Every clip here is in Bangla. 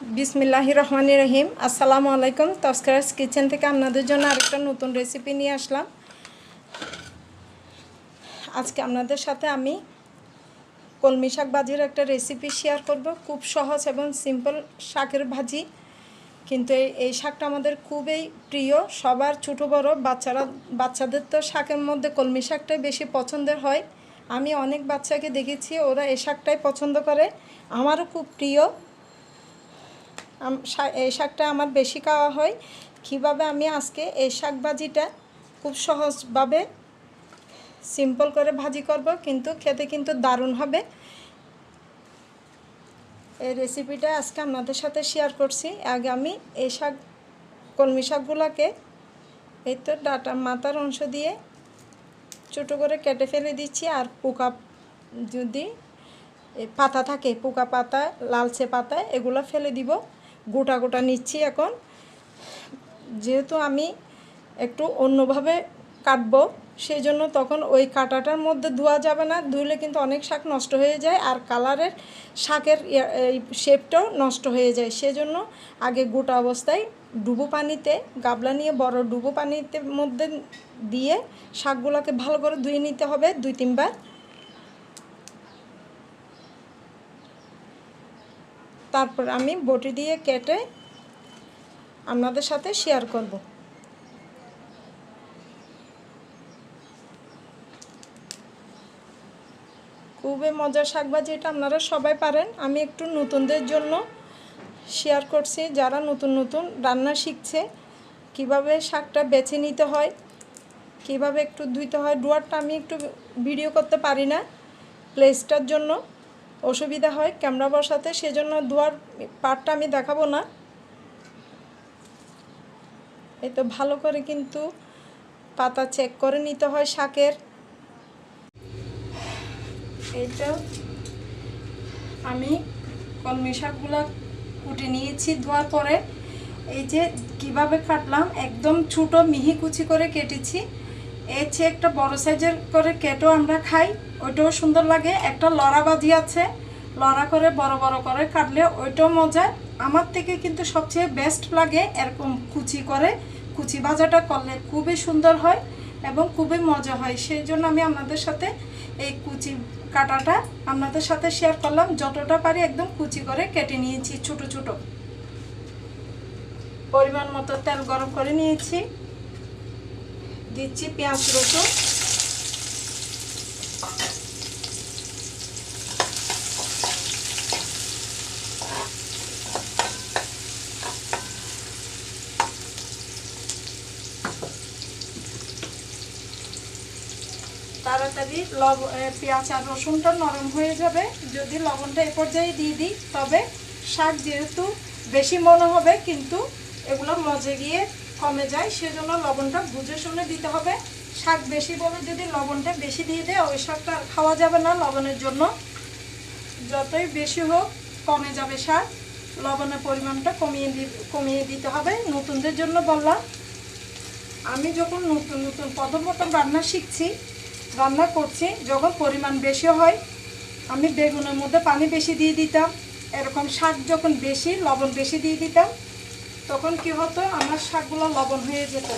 বিসমিল্লাহ রহমান রহিম। আসসালামু আলাইকুম, তস্করাস কিচেন থেকে আপনাদের জন্য আরেকটা নতুন রেসিপি নিয়ে আসলাম। আজকে আপনাদের সাথে আমি কলমি শাক ভাজির একটা রেসিপি শেয়ার করব। খুব সহজ এবং সিম্পল শাকের ভাজি। কিন্তু এই শাকটা আমাদের খুবই প্রিয়। সবার ছোটো বড় বাচ্চারা, বাচ্চাদের তো শাকের মধ্যে কলমি শাকটাই বেশি পছন্দের হয়। আমি অনেক বাচ্চাকে দেখেছি, ওরা এই শাকটাই পছন্দ করে। আমারও খুব প্রিয়। এই শাকটা আমার বেশি খাওয়া হয়। কীভাবে আমি আজকে এই শাক ভাজিটা খুব সহজভাবে সিম্পল করে ভাজি করব, কিন্তু খেতে কিন্তু দারুণ হবে। এই রেসিপিটা আজকে আপনাদের সাথে শেয়ার করছি। আগে আমি এই শাক, কলমি শাকগুলোকে এই তো ডাটা মাথার অংশ দিয়ে ছোটো করে কেটে ফেলে দিচ্ছি, আর পোকা যদি পাতা থাকে, পোকা পাতা, লালচে পাতা, এগুলো ফেলে দিব। গোটা গোটা নিচ্ছি এখন। যেহেতু আমি একটু অন্যভাবে কাটবো সেই জন্য তখন ওই কাটাটার মধ্যে ধোয়া যাবে না ধুলে কিন্তু অনেক শাক নষ্ট হয়ে যায় আর কালারের শাকের শেপটাও নষ্ট হয়ে যায়। সেজন্য আগে গোটা অবস্থায় ডুবো পানিতে, গাবলা নিয়ে বড় ডুবো পানিতে মধ্যে দিয়ে শাকগুলোকে ভালো করে ধুয়ে নিতে হবে, দুই তিনবার। তারপর আমি বটি দিয়ে কেটে আপনাদের সাথে শেয়ার করব। খুবই মজার শাকভাজি এটা, আপনারা সবাই পারেন। আমি একটু নতুনদের জন্য শেয়ার করছি, যারা নতুন নতুন রান্না শিখছে, কীভাবে শাকটা বেছে নিতে হয়, কীভাবে একটু ধুইতে হয়। ডুয়ারটা আমি একটু ভিডিও করতে পারি না প্লেসটার জন্য। অসুবিধা হয়, ক্যামেরা বসাতে, সেজন্য দুয়ার পাটটা আমি দেখাবো না। এই তো ভালো করে কিন্তু পাতা চেক করে নিতে হয় শাকের। এইটা আমি কলমি শাকগুলো কুটে নিয়েছি ধোয়ার পরে। এই যে কীভাবে কাটলাম, একদম ছোটো মিহি কুচি করে কেটেছি। এর চেয়ে একটা বড় সাইজের করে কেটেও আমরা খাই, ওইটাও সুন্দর লাগে। একটা লড়া বাজি আছে, লড়া করে বড় বড় করে কাটলে ওইটাও মজা। আমার থেকে কিন্তু সবচেয়ে বেস্ট লাগে এরকম কুচি করে। কুচি ভাজাটা করলে খুবই সুন্দর হয় এবং খুবই মজা হয়। সেই জন্য আমি আপনাদের সাথে এই কুচি কাটাটা আপনাদের সাথে শেয়ার করলাম। যতটা পারি একদম কুচি করে কেটে নিয়েছি, ছোট ছোট। পরিমাণ মতো তেল গরম করে নিয়েছি। দিচ্ছি পেঁয়াজ রসুন। তাড়াতাড়ি লব পেঁয়াজ আর রসুনটা নরম হয়ে যাবে। যদি লবণটা এ পর্যায়ে দিয়ে দিই, তবে শাক যেহেতু বেশি মনে হবে, কিন্তু এগুলো মজে গিয়ে কমে যায়, সেজন্য লবণটা বুঝে শুনে দিতে হবে। শাক বেশি বলে যদি লবণটা বেশি দিয়ে দেয়, ওই শাকটা খাওয়া যাবে না লবণের জন্য। যতই বেশি হোক, কমে যাবে শাক। লবণের পরিমাণটা কমিয়ে কমিয়ে দিতে হবে। নতুনদের জন্য বললাম, আমি যখন নতুন নতুন প্রথম প্রথম রান্না শিখছি, রান্না করছি, যখন পরিমাণ বেশি হয়, আমি বেগুনের মধ্যে পানি বেশি দিয়ে দিতাম। এরকম শাক যখন বেশি, লবণ বেশি দিয়ে দিতাম। তখন কি হতো? আমার শাকগুলো লবণ হয়ে যেত।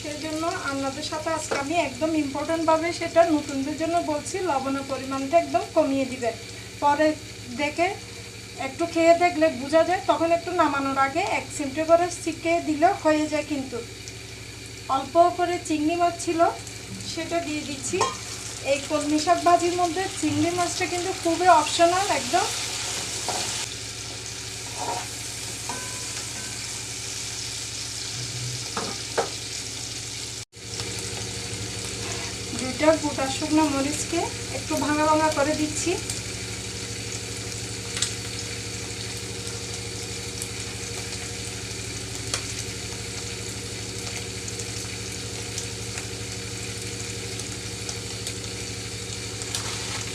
সেই জন্য আপনাদের সাথে আজকে আমি একদম ইম্পর্টেন্টভাবে সেটা নতুনদের জন্য বলছি, লবণের পরিমাণটা একদম কমিয়ে দিবে পরে দেখে একটু খেয়ে দেখলে বোঝা যায়, তখন একটু নামানোর আগে এক চিমটে করে চিকে দিলে হয়ে যায় কিন্তু। অল্প করে চিংড়ি মাছ ছিল, সেটা দিয়ে দিচ্ছি। এই কলমি শাক ভাজির মধ্যে চিংড়ি মাছটা কিন্তু খুবই অপশনাল একদম। দুইটা গোটা শুকনো মরিচকে একটু ভাঙা ভাঙা করে দিচ্ছি।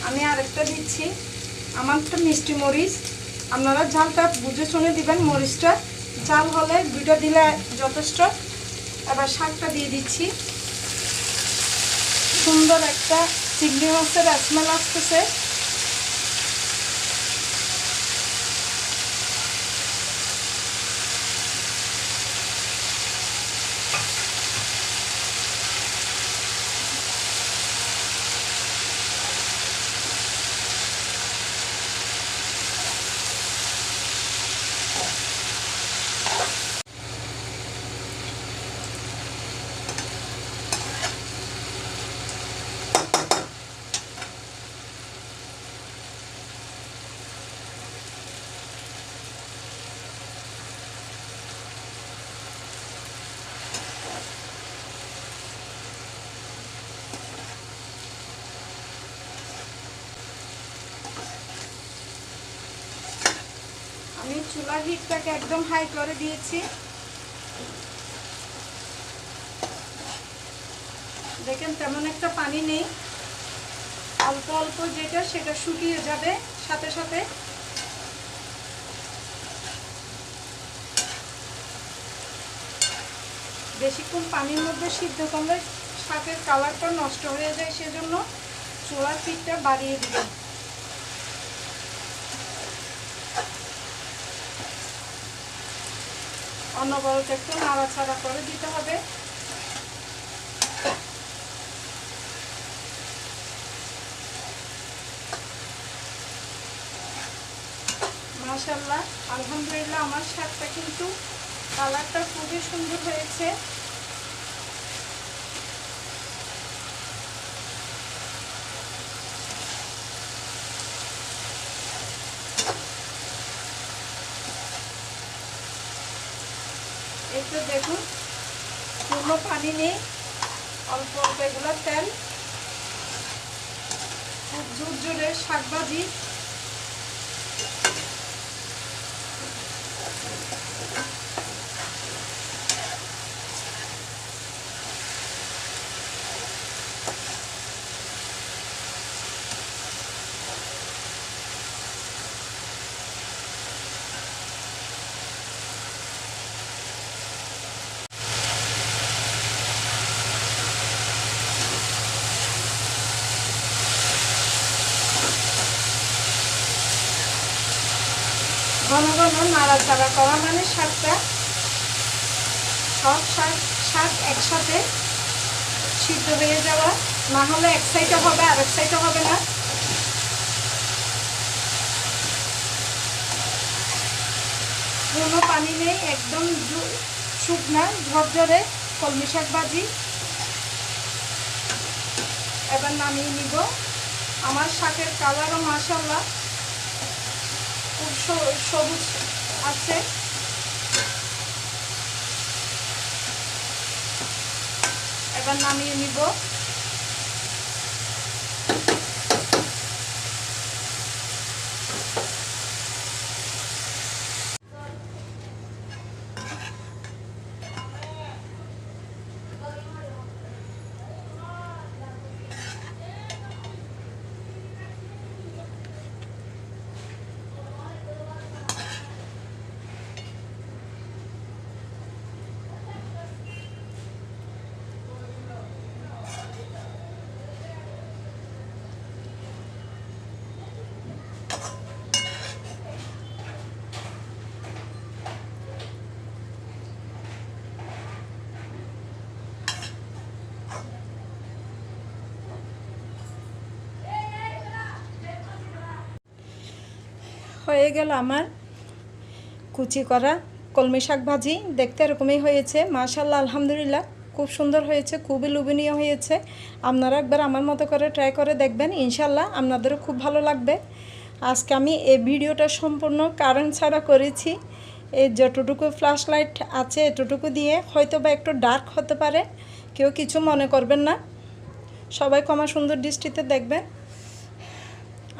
আমি আরেকটা দিচ্ছি। আমার তো মিষ্টি মরিচ। আপনারা ঝালটা বুঝে শুনে দিবেন মরিচটা। ঝাল হলে দুইটা দিলে যথেষ্ট। এবার শাকটা দিয়ে দিচ্ছি। সুন্দর একটা চিংড়ি মাছের স্মেল আসতেছে। চুলার হিটটাকে একদম হাই করে দিয়েছি। দেখেন, তেমন একটা পানি নেই। অল্প অল্প যেটা, সেটা শুকিয়ে যাবে সাথে সাথে। বেশিক্ষণ পানির মধ্যে সিদ্ধ করলে শাকের কালারটা নষ্ট হয়ে যায়, সেজন্য চুলার পিঠটা বাড়িয়ে দিবেন অনবরত একটু নাড়াচাড়া করে দিতে হবে। মাসাল্লাহ আলহামদুলিল্লাহ, আমার শাকটা কিন্তু কালারটা খুবই সুন্দর হয়েছে। তো দেখুন কোনো পানি নেই অল্প অল্প এগুলো তেল। খুব জোর জোরে শাক ঘন নাড়াচাড়া করা মানে শাকটা সব শাক শাক একসাথে সিদ্ধ হয়ে যাওয়া। না হলে এক সাইডে হবে আর এক সাইডে হবে না। কোনো পানি নেই, একদম শুকনা, ঝরঝরে কলমি শাক ভাজি। এবার নামিয়ে নিব। আমার শাকের কালারও মাসাল্লাহ খুব সবুজ আছে। এবার নামিয়ে নিব। হয়ে গেল আমার কুচি করা কলমি শাক ভাজি। দেখতে এরকমই হয়েছে। মাশাল্লাহ আলহামদুলিল্লাহ, খুব সুন্দর হয়েছে, খুবই লোভনীয় হয়েছে। আপনারা একবার আমার মতো করে ট্রাই করে দেখবেন ইনশাল্লাহ আপনাদেরও খুব ভালো লাগবে। আজকে আমি এই ভিডিওটা সম্পূর্ণ কারেন্ট ছাড়া করেছি। এই যতটুকু ফ্ল্যাশ লাইট আছে এতটুকু দিয়ে হয়তো বা একটু ডার্ক হতে পারে। কেউ কিছু মনে করবেন না। সবাই কমা সুন্দর দৃষ্টিতে দেখবেন।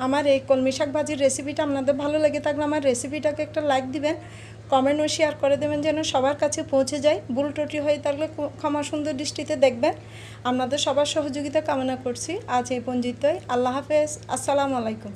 আমার এই কলমি শাক ভাজির রেসিপিটা আপনাদের ভালো লেগে থাকলে আমার রেসিপিটাকে একটা লাইক দিবেন কমেন্ট ও শেয়ার করে দেবেন যেন সবার কাছে পৌঁছে যায়। ভুল টটি হয়ে থাকলে ক্ষ- ক্ষমা সুন্দর দৃষ্টিতে দেখবেন। আপনাদের সবার সহযোগিতা কামনা করছি। আজ এই পঞ্জিতই আল্লাহ হাফেজ। আসসালামু আলাইকুম।